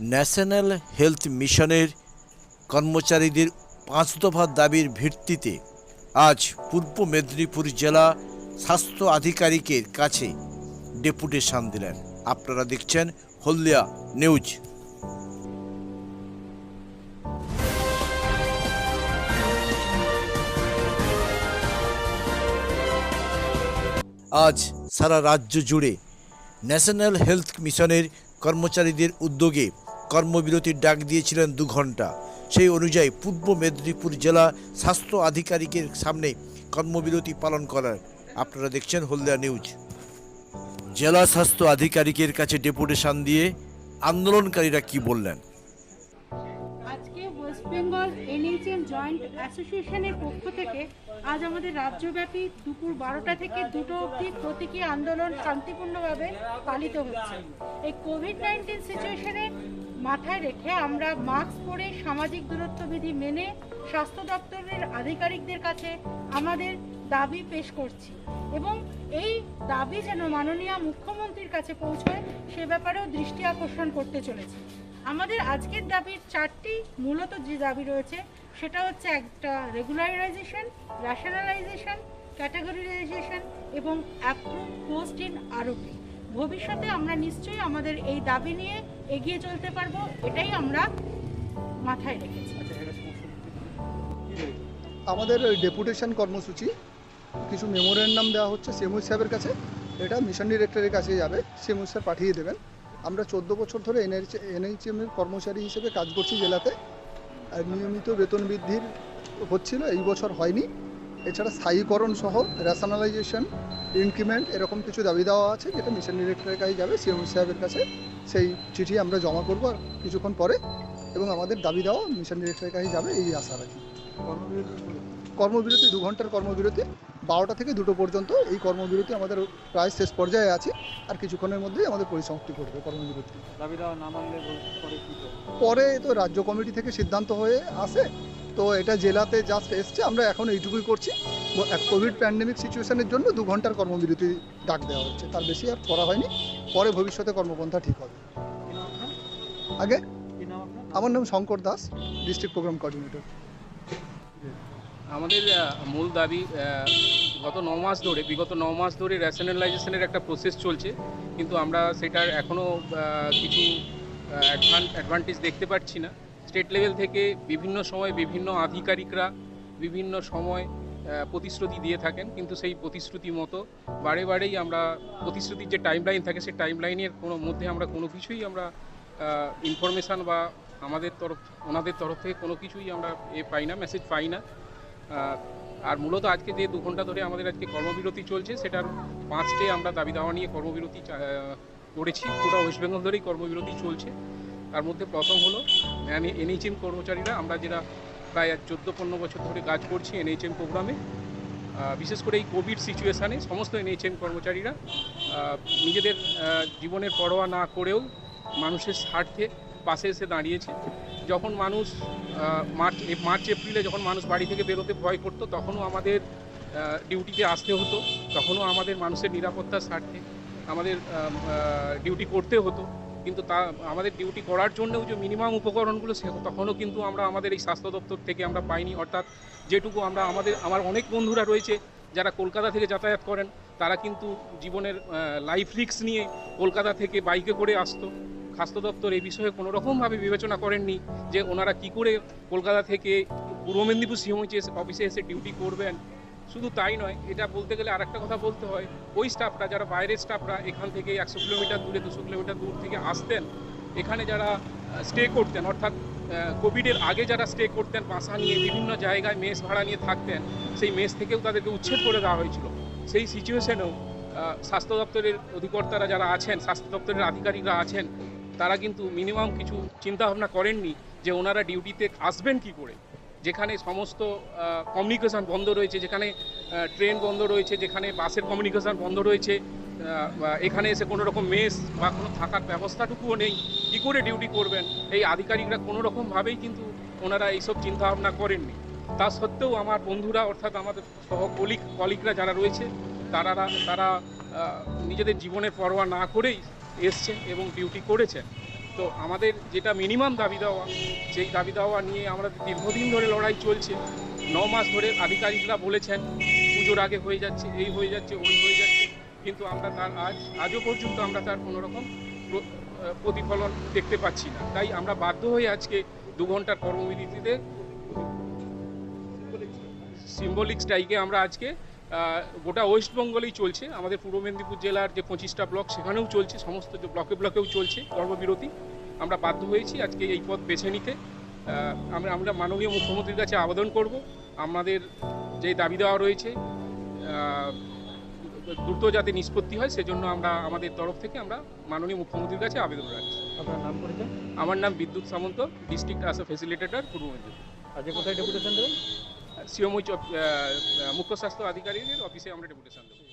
National health মিশনের কর্মচারীদের পাঁচ দফা দাবির ভিত্তিতে আজ পূর্ব মেদিনীপুর জেলা স্বাস্থ্য আধিকারিকের কাছে ডেপুটেশন দিলেন। আপনারা দেখছেন হলদিয়া নিউজ। আজ সারা রাজ্য জুড়ে ন্যাশনাল হেলথ মিশনের কর্মচারীদের উদ্যোগে কর্মবিরতির ডাক দিয়েছিলেন দু ঘণ্টা। সেই অনুযায়ী পূর্ব মেদিনীপুর জেলা স্বাস্থ্য আধিকারিকের সামনে কর্মবিরতি পালন করার। আপনারা দেখছেন হলদিয়া নিউজ। জেলা স্বাস্থ্য আধিকারিকের কাছে ডেপুটেশন দিয়ে আন্দোলনকারীরা কি বললেন? জয়েন্ট অ্যাসোসিয়েশনের পক্ষ থেকে আজ আমাদের রাজ্যব্যাপী দুপুর বারোটা থেকে দুটো অবধি প্রতীকী আন্দোলন শান্তিপূর্ণভাবে পালিত হচ্ছে। এই কোভিড নাইন্টিন সিচুয়েশনে মাথায় রেখে আমরা মাস্ক পরে সামাজিক দূরত্ব বিধি মেনে স্বাস্থ্য দপ্তরের আধিকারিকদের কাছে আমাদের দাবি পেশ করছি এবং এই দাবি যেন মাননীয় মুখ্যমন্ত্রীর কাছে পৌঁছয়, সে ব্যাপারেও দৃষ্টি আকর্ষণ করতে চলেছি। আমাদের আজকের দাবির চারটি মূলত যে দাবি রয়েছে, সেটা হচ্ছে একটা রেগুলারাইজেশন র্যাশনালাইজেশন ক্যাটাগরিজাইজেশন এবং অ্যাপ্রুভ পোস্ট ইন আরোপি ভবিষ্যতে আমরা নিশ্চয়ই আমাদের এই দাবি নিয়ে এগিয়ে চলতে পারব, এটাই আমরা মাথায় রেখেছি। আমাদের ডেপুটেশন কর্মসূচি, কিছু মেমোরিয়াল নাম দেওয়া হচ্ছে সেমুই সাহেবের কাছে, এটা মিশন ডিরেক্টরের কাছে যাবে সেমুই স্যার পাঠিয়ে দেবেন। আমরা চোদ্দ বছর ধরে এনএইচ এনএইচএম এর কর্মচারী হিসেবে কাজ করছি জেলাতে। আর নিয়মিত বেতন বৃদ্ধির হচ্ছিল এই বছর হয়নি। এছাড়া স্থায়ীকরণ সহ র্যাশনালাইজেশন ইনক্রিমেন্ট এরকম কিছু দাবি দেওয়া আছে যেটা মিশন ডিরেক্টরের কাছে যাবে সিএম সাহেবের কাছে। সেই চিঠি আমরা জমা করব আর কিছুক্ষণ পরে। এবং আমাদের দাবি দেওয়া মিশন ডিরেক্টরের কাছে যাবে এই আশা রাখি। কর্মবিরতি দু ঘণ্টার কর্মবিরতি। বারোটা থেকে দুটো পর্যন্ত এই কর্মবিরতি আমাদের প্রায় শেষ পর্যায়ে আছে। আর কিছুক্ষণের মধ্যেই আমাদের পরিসমাপ্তি করবে কর্মবিরতি। পরে তো রাজ্য কমিটি থেকে সিদ্ধান্ত হয়ে আসে। তো এটা জেলাতে জাস্ট এসছে আমরা এখন এইটুকুই করছি। কোভিড প্যান্ডেমিক সিচুয়েশনের জন্য দু ঘণ্টার কর্মবিরতি ডাক দেওয়া হচ্ছে। তার বেশি আর করা হয়নি। পরে ভবিষ্যতে কর্মপন্থা ঠিক হবে? আগে? আমার নাম Shankar Das district programme coordinator আমাদের মূল দাবি গত ন মাস ধরে, বিগত ন মাস ধরে র্যাশনালাইজেশনের একটা প্রসেস চলছে। কিন্তু আমরা সেটার এখনও কিছু অ্যাডভান্টেজ দেখতে পাচ্ছি না। স্টেট লেভেল থেকে বিভিন্ন সময় বিভিন্ন আধিকারিকরা বিভিন্ন সময় প্রতিশ্রুতি দিয়ে থাকেন। কিন্তু সেই প্রতিশ্রুতি মতো বারে বারেই আমরা, প্রতিশ্রুতির যে টাইম লাইন থাকে, সেই টাইম লাইনের কোনো মধ্যে আমরা কোনো কিছুই আমরা ইনফরমেশান বা আমাদের তরফ, ওনাদের তরফ থেকে কোনো কিছুই আমরা এ পাই না মেসেজ পাই না। আর মূলত আজকে যে দু ঘণ্টা ধরে আমাদের আজকে কর্মবিরতি চলছে, সেটার পাঁচটে আমরা দাবি দাওয়া নিয়ে কর্মবিরতি করেছি। গোটা ওয়েস্ট বেঙ্গল ধরেই কর্মবিরতি চলছে। তার মধ্যে প্রথম হলো এনএইচএম কর্মচারীরা, আমরা যেটা প্রায় চোদ্দ পনেরো বছর ধরে কাজ করছি এনএইচএম প্রোগ্রামে বিশেষ করে এই কোভিড সিচুয়েশানে সমস্ত এনএইচএম কর্মচারীরা নিজেদের জীবনের পরোয়া না করেও মানুষের স্বার্থে পাশে এসে দাঁড়িয়েছে। যখন মানুষ মার্চ মার্চ, এপ্রিলে যখন মানুষ বাড়ি থেকে বেরোতে ভয় করতো, তখনও আমাদের ডিউটিতে আসতে হতো। তখনও আমাদের মানুষের নিরাপত্তার স্বার্থে আমাদের ডিউটি করতে হতো। কিন্তু তা, আমাদের ডিউটি করার জন্যও যে মিনিমাম উপকরণগুলো সে, তখনও কিন্তু আমরা আমাদের এই স্বাস্থ্য দপ্তর থেকে আমরা পাইনি। অর্থাৎ যেটুকু আমরা আমাদের, আমার অনেক বন্ধুরা রয়েছে যারা কলকাতা থেকে যাতায়াত করেন, তারা কিন্তু জীবনের লাইফ রিস্ক নিয়ে কলকাতা থেকে বাইকে করে আসতো। স্বাস্থ্য দপ্তর এই বিষয়ে কোনো রকমভাবে বিবেচনা করেননি যে ওনারা কি করে কলকাতা থেকে পূর্ব মেদিনীপুর সিএমএইচ অফিসে এসে ডিউটি করবেন। শুধু তাই নয়, এটা বলতে গেলে আরেকটা কথা বলতে হয়, ওই স্টাফরা যারা বাইরের স্টাফরা এখান থেকে একশো কিলোমিটার দূরে, দুশো কিলোমিটার দূর থেকে আসতেন, এখানে যারা স্টে করতেন, অর্থাৎ কোভিডের আগে যারা স্টে করতেন, বাসা নিয়ে বিভিন্ন জায়গায় মেস ভাড়া নিয়ে থাকতেন, সেই মেস থেকেও তাদেরকে উচ্ছেদ করে দেওয়া হয়েছিল। সেই সিচুয়েশনেও স্বাস্থ্য দপ্তরের অধিকর্তারা যারা আছেন, স্বাস্থ্য দপ্তরের আধিকারিকরা আছেন তারা কিন্তু মিনিমাম কিছু চিন্তাভাবনা করেননি যে ওনারা ডিউটিতে আসবেন কি করে। যেখানে সমস্ত কমিউনিকেশন বন্ধ রয়েছে, যেখানে ট্রেন বন্ধ রয়েছে, যেখানে বাসের কমিউনিকেশন বন্ধ রয়েছে এখানে এসে কোনো রকম মেস বা কোনো থাকার ব্যবস্থাটুকুও নেই, কী করে ডিউটি করবেন? এই আধিকারিকরা কোনো রকমভাবেই কিন্তু ওনারা এইসব চিন্তাভাবনা করেননি। তা সত্ত্বেও আমার বন্ধুরা, অর্থাৎ আমাদের সহ কলিগ কলিগরা যারা রয়েছে তারা তারা নিজেদের জীবনের পরোয়া না করেই এসছেন এবং ডিউটি করেছেন। তো আমাদের যেটা মিনিমাম দাবি দেওয়া সেই দাবি দেওয়া নিয়ে আমরা দীর্ঘদিন ধরে লড়াই চলছে, ন মাস ধরে আধিকারিকরা বলেছেন, পুজোর আগে হয়ে যাচ্ছে, এই হয়ে যাচ্ছে, ওই হয়ে যাচ্ছে, কিন্তু আমরা তার আজ, আজও পর্যন্ত আমরা তার কোনো রকম প্রতিফলন দেখতে পাচ্ছি না। তাই আমরা বাধ্য হয়ে আজকে দু ঘণ্টার কর্মবিরতিতে সিম্বলিক স্ট্রাইকে আমরা আজকে গোটা ওয়েস্ট বেঙ্গলেই চলছে। আমাদের পূর্ব মেদিনীপুর জেলার যে পঁচিশটা ব্লক সেখানেও চলছে। সমস্ত যে ব্লকে ব্লকেও চলছে কর্মবিরতি আমরা বাধ্য হয়েছি আজকে এই পথ বেছে নিতে। আমরা আমরা মাননীয় মুখ্যমন্ত্রীর কাছে আবেদন করব। আমাদের যে দাবি দেওয়া রয়েছে দ্রুত যাতে নিষ্পত্তি হয় সেজন্য আমরা আমাদের তরফ থেকে আমরা মাননীয় মুখ্যমন্ত্রীর কাছে আবেদন রাখছি। আপনার নাম পরিচয়? আমার নাম বিদ্যুৎ সামন্ত ডিস্ট্রিক্ট এ ফেসিলিটেটর পূর্ব মেদিনীপুর। আজকে কোথায় ডেপুটেশন দেবেন? সিওমই মুখ্য স্বাস্থ্য আধিকারিকের অফিসে আমরা ডেপুটেশন দেবো।